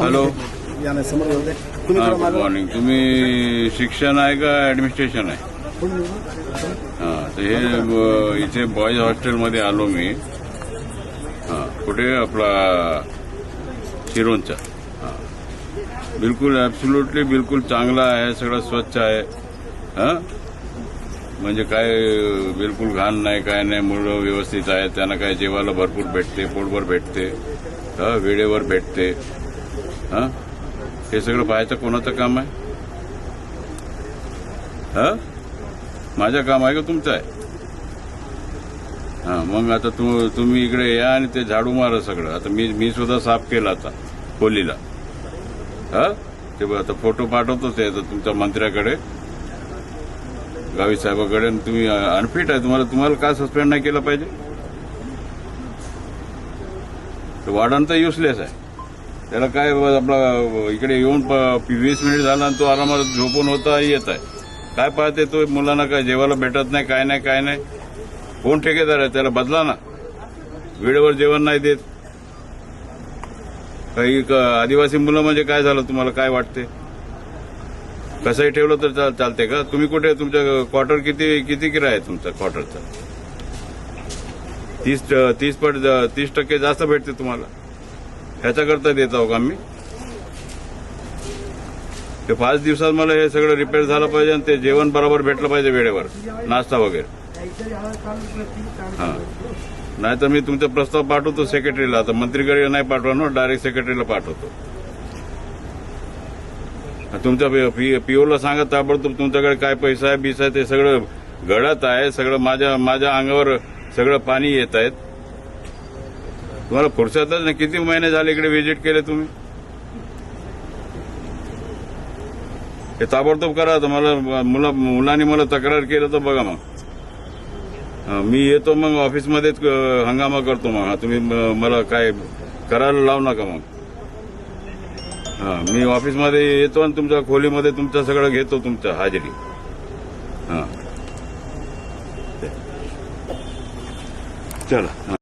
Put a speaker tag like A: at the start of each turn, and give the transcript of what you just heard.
A: Hello हा। Good morning तुम्ही शिक्षण आहे का ऍडमिनिस्ट्रेशन आहे. हा तर हे इथे बॉईज हॉस्टेलमध्ये आलो मी. हा कुठे? आपला शिरोंचा. हा. बिलकुल ॲब्सुल्युटली बिलकुल चांगला आहे सगळं स्वच्छ आहे. हा? म्हणजे काय बिलकुल घाण नाही काय नाही मुलं व्यवस्थित आहे त्यांना काय जेवायला भरपूर भेटते पोटभर भेटते वेळेवर भेटते हां? हे सगळं पाहायचं कोणाचं काम आहे? हा? माझं काम आहे का तुमचं? आहे हा मग आता तू तुम्ही इकडे या आणि ते झाडू मारा सगळं. आता मी मी सुद्धा साफ केलं आता खोलीला. हा? ते आता फोटो पाठवतोच आहे आता तुमच्या मंत्र्याकडे. गावी साहेबाकडे आणि तुम्ही अनफिट आहे. तुम्हाला तुम्हाला का सस्पेंड नाही केलं पाहिजे? ते वाढण तर युसलेस आहे. त्याला काय आपला इकडे येऊन प- वीस मिनिट झाला आणि तो आरामात झोपून होता येत आहे. काय पाहते तो मुलांना काय जेवायला भेटत नाही काय नाही काय नाही? कोण ठेकेदार आहे? त्याला बदला ना. वेळेवर जेवण नाही देत. काही क- आदिवासी मुलं म्हणजे काय झालं? तुम्हाला काय वाटते? कसंही ठेवलं तर चाल- चालते का? तुम्ही कुठे तुमचं क्वार्टर किती किती किराया आहे तुमचा क्वार्टरचा तीस तीस पट तीस टक्के जास्त भेटते तुम्हाला. ह्याच्याकरता देत आहो का आम्ही? ते पाच दिवसात मला हे सगळं रिपेअर झालं पाहिजे आणि ते जेवण बरोबर भेटलं पाहिजे वेळेवर. नाश्ता वगैरे. हां. नाहीतर मी तुमचा प्रस्ताव पाठवतो सेक्रेटरीला आता मंत्रीकडे नाही पाठवा ना डायरेक्ट सेक्रेटरीला पाठवतो. तुमच्या पीओला सांगा ताबडतोब तुमच्याकडे काय पैसा आहे बिसा आहे ते सगळं घडत आहे सगळं माझ्या माझ्या अंगावर सगळं पाणी येत आहेत तुम्हाला फुरसतच ना किती महिने झाले इकडे व्हिजिट केले तुम्ही? हे ताबडतोब करा. तर मला मुला मुलांनी मला तक्रार केलं तर बघा मग. मी येतो मग ऑफिसमध्येच हंगामा करतो मग. तुम्ही मला काय करायला लावू नका मग. हा मी ऑफिसमध्ये येतो आणि तुमच्या खोलीमध्ये तुमचं सगळं घेतो तुमचं हाजरी. हा. चला हा.